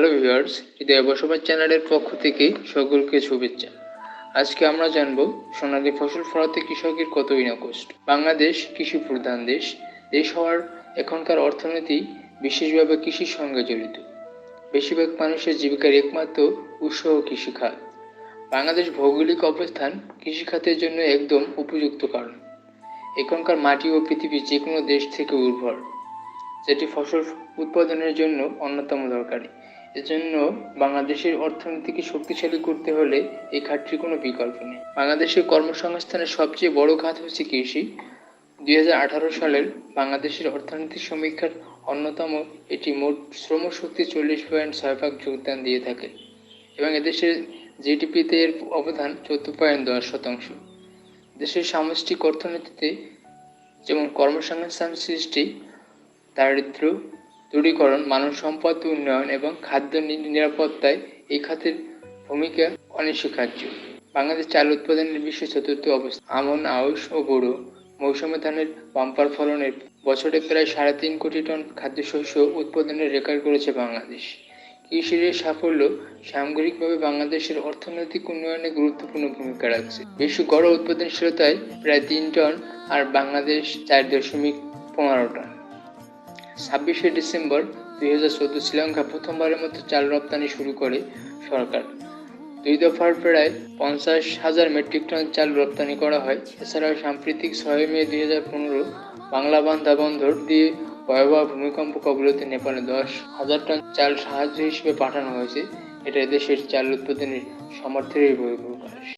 Hello viewers, হৃদয় বসবাস চ্যানেলের পক্ষ থেকে সকলকে শুভেচ্ছা। আজকে আমরা জানব, সোনালী ফসল ফলাতে কৃষকের কতই না কষ্ট বাংলাদেশ কৃষি প্রধান দেশ দেশ হওয়ার এখনকার অর্থনীতি বিশেষভাবে কৃষির সঙ্গে জড়িত। বেশিরভাগ মানুষের জীবিকার একমাত্র উৎস কৃষিখাত বাংলাদেশ ভৌগোলিক অবস্থান কৃষিখাতের জন্য একদম উপযুক্ত কারণ। এখনকার মাটি ও পৃথিবী যে কোনো দেশ থেকে উর্বর, যেটি ফসল উৎপাদনের জন্য অন্যতম দরকারি। এজন্য বাংলাদেশের অর্থনীতিকে শক্তিশালী করতে হলে এই খাতটির কোনো বিকল্প নেই। বাংলাদেশের কর্মসংস্থানের সবচেয়ে বড় খাত হচ্ছে কৃষি। দুই হাজার আঠারো সালের বাংলাদেশের অর্থনৈতিক সমীক্ষার অন্যতম এটি মোট শ্রমশক্তি চল্লিশ পয়েন্ট ছয় ভাগ যোগদান দিয়ে থাকে এবং এদেশের জিডিপিতে এর অবদান চোদ্দ পয়েন্ট দশ শতাংশ। দেশের সামষ্টিক অর্থনীতিতে যেমন কর্মসংস্থান সৃষ্টি দারিদ্র দূরীকরণ মানব সম্পদ উন্নয়ন এবং খাদ্য নিরাপত্তায় এই খাতের ভূমিকা অনস্বীকার্য। বাংলাদেশ চাল উৎপাদনের বিশ্বে চতুর্থ অবস্থা। আমন, আউশ ও বোরো মৌসুমে ধানের বাম্পার ফলনের বছরে প্রায় সাড়ে তিন কোটি টন খাদ্যশস্য উৎপাদনের রেকর্ড করেছে বাংলাদেশ। কৃষির এই সাফল্য সামগ্রিকভাবে বাংলাদেশের অর্থনৈতিক উন্নয়নে গুরুত্বপূর্ণ ভূমিকা রাখছে। বিশ্ব গড় উৎপাদনশীলতায় প্রায় তিন টন আর বাংলাদেশ চার দশমিক পনেরো টন। ছাব্বিশে ডিসেম্বর দুই হাজার চোদ্দ শ্রীলঙ্কা প্রথমবারের মতো চাল রপ্তানি শুরু করে সরকার। দুই দফার প্রায় পঞ্চাশ হাজার মেট্রিক টন চাল রপ্তানি করা হয়। এছাড়াও সাম্প্রতিক ছয় মে দুই হাজার পনেরো বাংলা বান্ধা বন্দর দিয়ে ভয়াবহ ভূমিকম্প কবলতে নেপালে দশ হাজার টন চাল সাহায্য হিসেবে পাঠানো হয়েছে। এটা দেশের চাল উৎপাদনের সামর্থ্যের বহিঃপ্রকাশ।